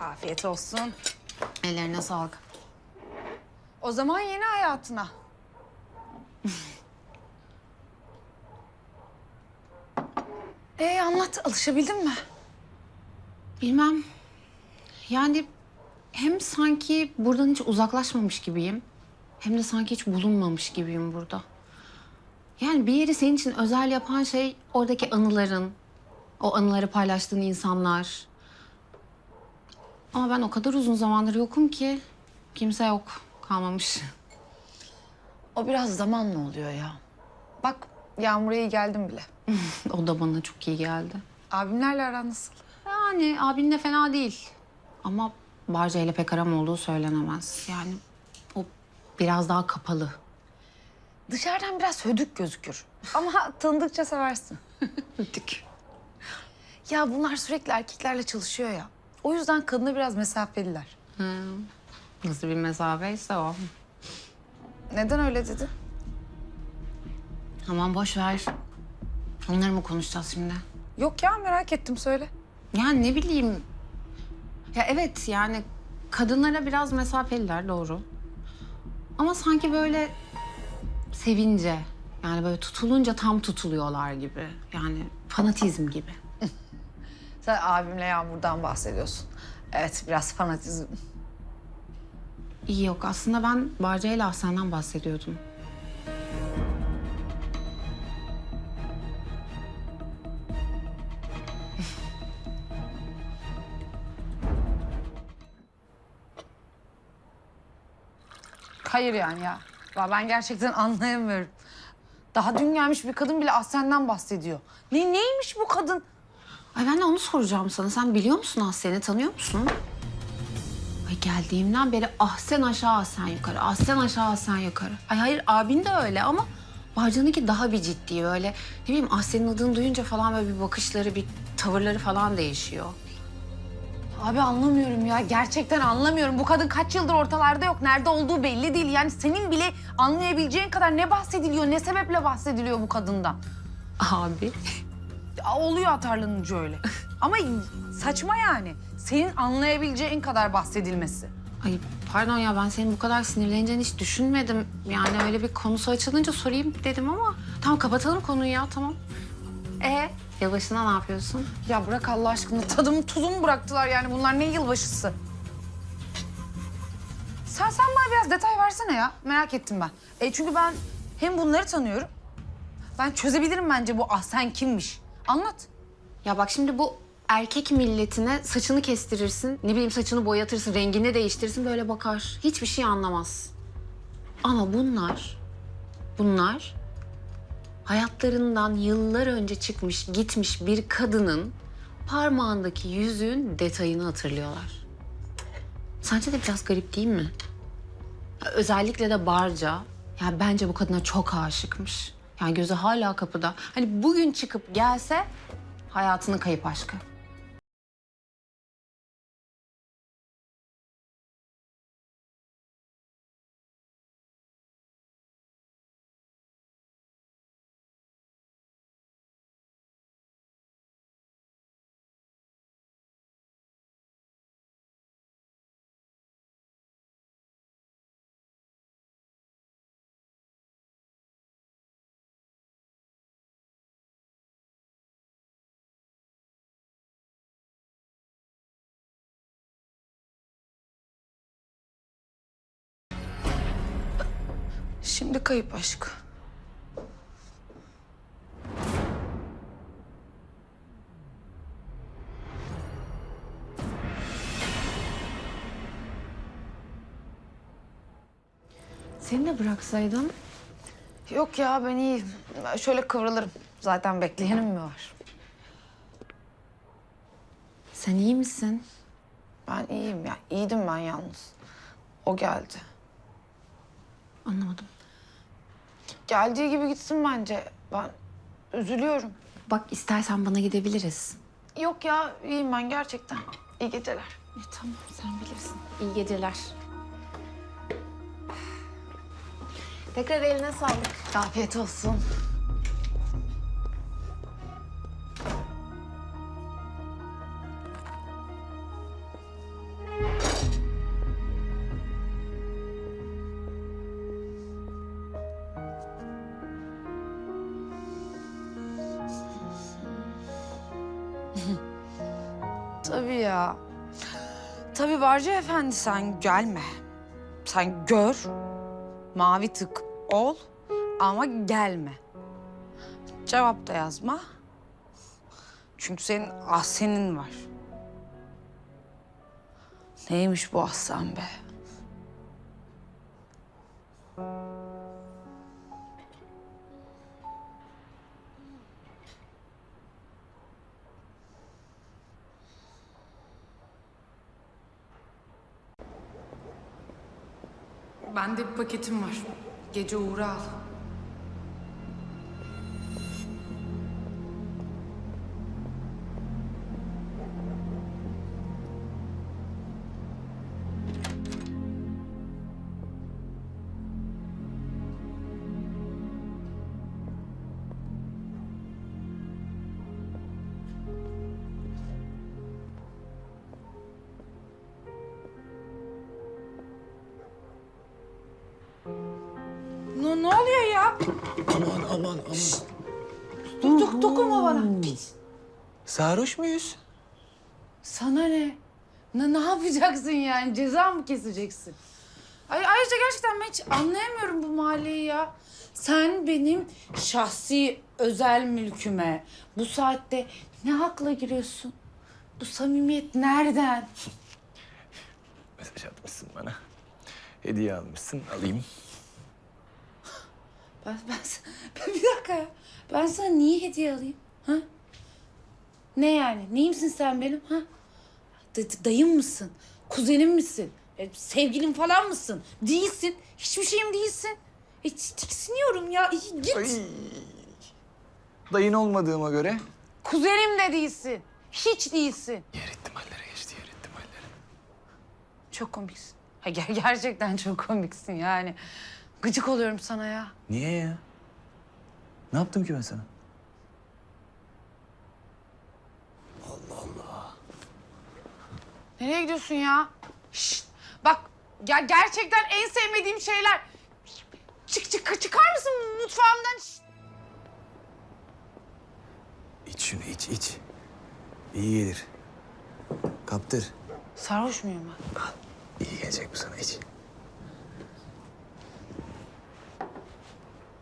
Afiyet olsun. Ellerine sağlık. O zaman yeni hayatına. Ee anlat, alışabildin mi? Bilmem. Yani hem sanki buradan hiç uzaklaşmamış gibiyim. Hem de sanki hiç bulunmamış gibiyim burada. Yani bir yeri senin için özel yapan şey oradaki anıların, o anıları paylaştığın insanlar. Ama ben o kadar uzun zamandır yokum ki kimse yok, kalmamış. O biraz zamanla oluyor ya. Bak Yağmur'a iyi geldim bile. o da bana çok iyi geldi. Abimlerle aran nasıl? Yani abin de fena değil. Ama Barca ile pek aram olduğu söylenemez. Yani o biraz daha kapalı. Dışarıdan biraz hödük gözükür. Ama tanıdıkça seversin. Dik. Ya bunlar sürekli erkeklerle çalışıyor ya. O yüzden kadına biraz mesafeliler. Nasıl bir mesafeyse o. Neden öyle dedin? Aman boş ver. Onları mı konuşacağız şimdi? Yok ya merak ettim söyle. Yani ne bileyim. Ya evet yani kadınlara biraz mesafeliler doğru. Ama sanki böyle sevince yani böyle tutulunca tam tutuluyorlar gibi. Yani fanatizm gibi. Sen abimle Yağmur'dan bahsediyorsun. Evet biraz fanatizm. İyi yok aslında ben Barca ile Ahsen'den bahsediyordum. Hayır yani ya. Ya ben gerçekten anlayamıyorum. Daha dün gelmiş bir kadın bile Ahsen'den bahsediyor. Ne neymiş bu kadın? Ay ben de onu soracağım sana. Sen biliyor musun Ahsen'i, tanıyor musun? Ay geldiğimden beri Ahsen aşağı Ahsen yukarı, Ahsen aşağı Ahsen yukarı. Ay hayır abin de öyle ama Barcan'ınki daha bir ciddi böyle. Ne bileyim Ahsen'in adını duyunca falan böyle bir bakışları, bir tavırları falan değişiyor. Abi anlamıyorum ya. Gerçekten anlamıyorum. Bu kadın kaç yıldır ortalarda yok. Nerede olduğu belli değil. Yani senin bile anlayabileceğin kadar ne bahsediliyor, ne sebeple bahsediliyor bu kadından. Abi. Ya oluyor atarlanınca öyle. Ama saçma yani. Senin anlayabileceğin kadar bahsedilmesi. Ay pardon ya ben senin bu kadar sinirleneceğini hiç düşünmedim. Yani öyle bir konusu açılınca sorayım dedim ama... Tamam kapatalım konuyu ya tamam. E yılbaşında ne yapıyorsun? Ya bırak Allah aşkına tadımı tuzumu bıraktılar yani bunlar ne yılbaşısı. Sen sen bana biraz detay versene ya. Merak ettim ben. E çünkü ben hem bunları tanıyorum. Ben çözebilirim bence bu Ahsen kimmiş. Anlat. Ya bak şimdi bu erkek milletine saçını kestirirsin, ne bileyim saçını boyatırsın, rengini değiştirirsin böyle bakar. Hiçbir şey anlamaz. Ama bunlar, bunlar hayatlarından yıllar önce çıkmış, gitmiş bir kadının parmağındaki yüzüğün detayını hatırlıyorlar. Sence de biraz garip değil mi? Özellikle de Barca. Ya bence bu kadına çok aşıkmış. Yani gözü hala kapıda. Hani bugün çıkıp gelse hayatının kayıp aşkı. Şimdi kayıp aşk. Seni de bıraksaydım. Yok ya ben iyiyim. Ben şöyle kıvrılırım. Zaten bekleyenim mi var? Sen iyi misin? Ben iyiyim ya. İyiydim ben yalnız. O geldi. Anlamadım. Geldiği gibi gitsin bence. Ben üzülüyorum. Bak istersen bana gidebiliriz. Yok ya iyiyim ben gerçekten. İyi geceler. E, tamam sen bilirsin. İyi geceler. Tekrar eline sağlık. Afiyet olsun. Tabii ya. Tabii Barcı Efendi sen gelme. Sen gör, mavi tık ol ama gelme. Cevap da yazma. Çünkü senin ahsenin var. Neymiş bu ahsen be? Bende bir paketim var. Gece uğra al. Aman aman aman. Dur, dok- dokunma bana. Pis. Sarhoş muyuz? Sana ne? Ne, ne yapacaksın yani? Ceza mı keseceksin? Ay, ayrıca gerçekten ben hiç anlayamıyorum bu mahalleyi ya. Sen benim şahsi özel mülküme bu saatte ne hakla giriyorsun? Bu samimiyet nereden? Mesaj atmışsın bana. Hediye almışsın. Alayım. Ben, ben, ben bir dakika ya. Ben sana niye hediye alayım? Ha? Ne yani? Neyimsin sen benim? Ha? D- dayım mısın? Kuzenim misin? E, sevgilim falan mısın? Değilsin. Hiçbir şeyim değilsin. E, tiksiniyorum ya. İyi, Git. Ay. Dayın olmadığıma göre. Kuzenim de değilsin. Hiç değilsin. Yer ihtimallere geçti yer ihtimallere. Çok komiksin. Ha, ger- gerçekten çok komiksin yani. Gıcık oluyorum sana ya. Niye ya? Ne yaptım ki ben sana? Nereye gidiyorsun ya? Şşt, bak ya gerçekten en sevmediğim şeyler. Çık çık çıkar mısın mutfağımdan? Şşt. İç şunu iç iç. İyi gelir. Kaptır. Sarhoş muyum ben? Al. İyi gelecek bu sana iç.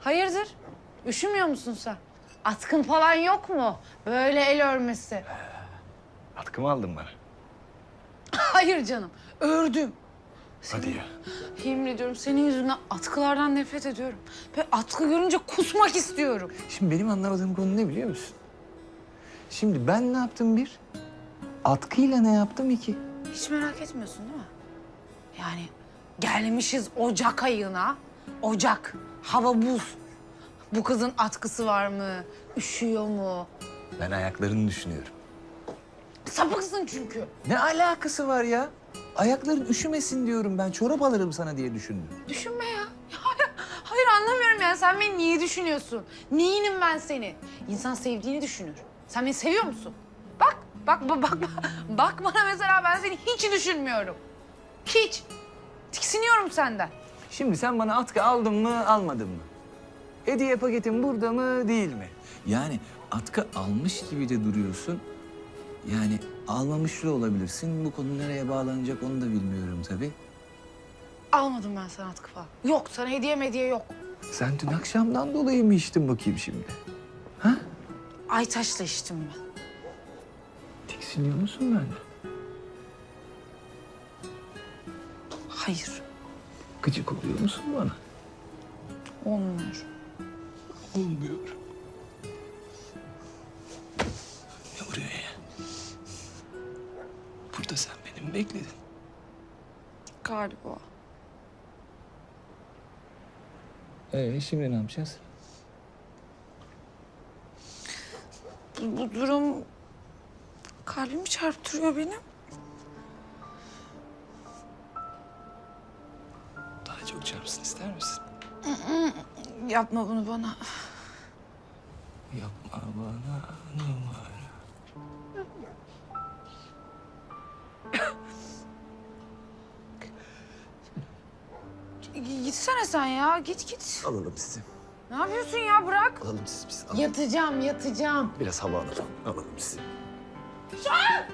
Hayırdır? Üşümüyor musun sen? Atkın falan yok mu? Böyle el örmesi. Atkımı aldın bana. Hayır canım. Ördüm. Hadi ya. Yemin ediyorum senin yüzünden atkılardan nefret ediyorum. Ve atkı görünce kusmak istiyorum. Şimdi benim anlamadığım konu ne biliyor musun? Şimdi ben ne yaptım bir? Atkıyla ne yaptım iki? Hiç merak etmiyorsun değil mi? Yani gelmişiz Ocak ayına. Ocak, hava buz. Bu kızın atkısı var mı? Üşüyor mu? Ben ayaklarını düşünüyorum. Sapıksın çünkü. Ne alakası var ya? Ayakların üşümesin diyorum ben. Çorap alırım sana diye düşündüm. Düşünme ya. Hayır, hayır anlamıyorum yani. Sen beni niye düşünüyorsun? Neyinim ben senin? İnsan sevdiğini düşünür. Sen beni seviyor musun? Bak, bak, bak, bak, bak bana mesela ben seni hiç düşünmüyorum. Hiç. Tiksiniyorum senden. Şimdi sen bana atkı aldın mı, almadın mı? Hediye paketin burada mı, değil mi? Yani atkı almış gibi de duruyorsun. Yani almamış da olabilirsin. Bu konu nereye bağlanacak onu da bilmiyorum tabii. Almadım ben sana atkı falan. Yok, sana hediye hediye yok. Sen dün akşamdan dolayı mı içtin bakayım şimdi? Ha? Aytaş'la içtim ben. Tiksiniyor musun benden? Hayır, Gıcık oluyor musun bana? olmuyor. Olmuyor. Ne oluyor ya? Burada sen beni mi bekledin? Galiba. Ee şimdi ne yapacağız? Bu, bu durum kalbimi çarptırıyor benim. Yapma bunu bana. Yapma bana numara. Gitsene sen ya. Git git. Alalım sizi. Ne yapıyorsun ya? Bırak. Alalım sizi biz. Alalım. Yatacağım, yatacağım. Biraz hava alalım. Alalım sizi. Ay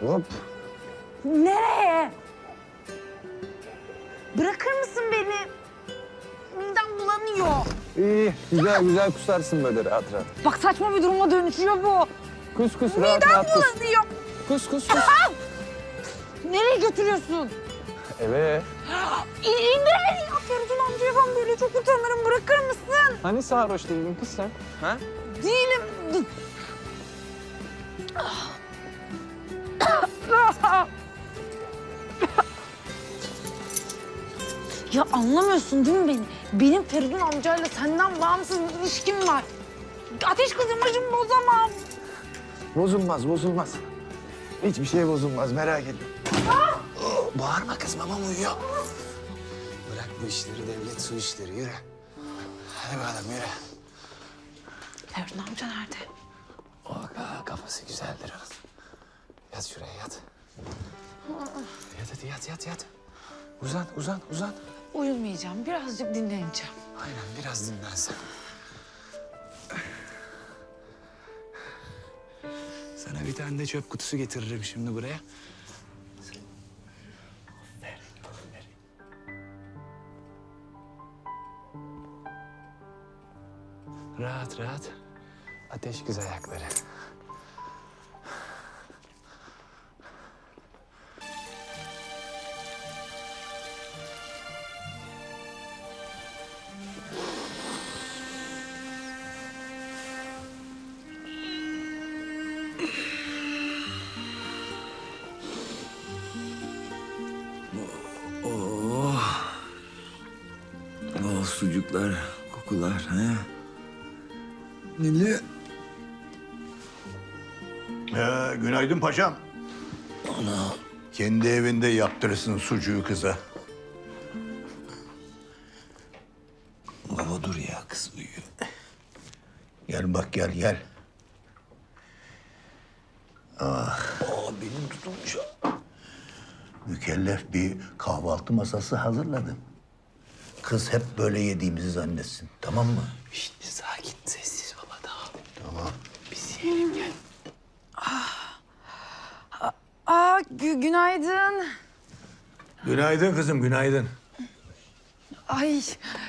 Hop. Nereye? Bırakır mısın beni? Midem bulanıyor. İyi, güzel güzel kusarsın böyle rahat rahat. Bak saçma bir duruma dönüşüyor bu. Kus kus rahat Midem rahat kus. bulanıyor. Kus kus kus. Nereye götürüyorsun? Eve. İ- İndir beni ya Feridun amcaya ben böyle çok utanırım. Bırakır mısın? Hani sarhoş değildin kız sen? Ha? Değilim. Ya anlamıyorsun değil mi beni? Benim Feridun amcayla senden bağımsız bir ilişkim var. Ateş kızım başımı bozamam. Bozulmaz, bozulmaz. Hiçbir şey bozulmaz, merak etme. Oh, bağırma kız, babam uyuyor. Bırak bu işleri, devlet su işleri. Yürü. Hadi bakalım yürü. Feridun amca nerede? O kafası güzeldir onun. Yat şuraya yat. Yat hadi yat yat yat. Uzan uzan uzan. Uyumayacağım. Birazcık dinleneceğim. Aynen biraz dinlensen. Sana bir tane de çöp kutusu getiririm şimdi buraya. Rahat rahat. Ateş kız ayakları. Nili. Ee, günaydın paşam. Ana. Kendi evinde yaptırırsın sucuğu kıza. Baba dur ya kız uyuyor. Gel bak gel gel. Aa benim tutulmuş. Mükellef bir kahvaltı masası hazırladım. Kız hep böyle yediğimizi zannetsin. Tamam mı? Şimdi sakin sessiz baba tamam. Tamam. Yiyelim gel. Aa gü- günaydın. Günaydın kızım günaydın. Ay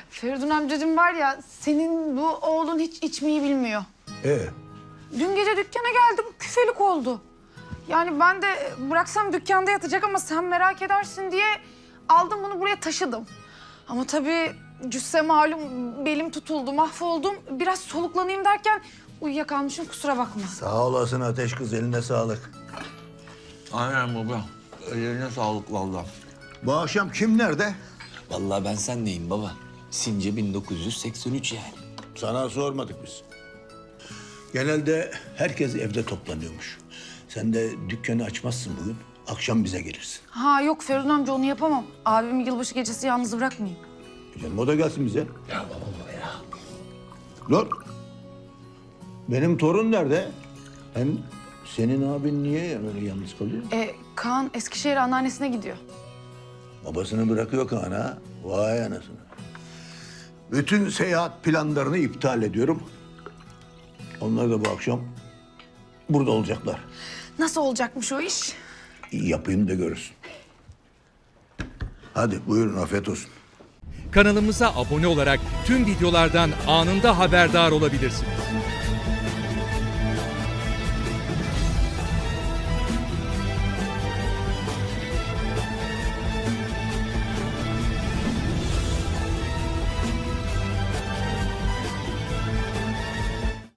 Feridun amcacığım var ya senin bu oğlun hiç içmeyi bilmiyor. Ee, Dün gece dükkana geldi bu küfelik oldu. Yani ben de bıraksam dükkanda yatacak ama sen merak edersin diye aldım bunu buraya taşıdım. Ama tabii cüsse malum belim tutuldu mahvoldum. Biraz soluklanayım derken uyuyakalmışım kusura bakma. sağ olasın Ateş kız eline sağlık. Aynen baba. Ellerine sağlık vallahi. Bu akşam kim nerede? Vallahi ben sen neyim baba? Simce 1983 yani. Sana sormadık biz. Genelde herkes evde toplanıyormuş. Sen de dükkanı açmazsın bugün. Akşam bize gelirsin. Ha yok Feridun amca onu yapamam. Abimi yılbaşı gecesi yalnız bırakmayayım. Canım o da gelsin bize. Ya baba ya. Dur. Benim torun nerede? Hem senin abin niye öyle yalnız kalıyor? E, Kaan Eskişehir anneannesine gidiyor. Babasını bırakıyor Kaan'a. Vay anasını. Bütün seyahat planlarını iptal ediyorum. Onlar da bu akşam burada olacaklar. Nasıl olacakmış o iş? İyi yapayım da görürsün. Hadi buyurun afiyet olsun. Kanalımıza abone olarak tüm videolardan anında haberdar olabilirsiniz.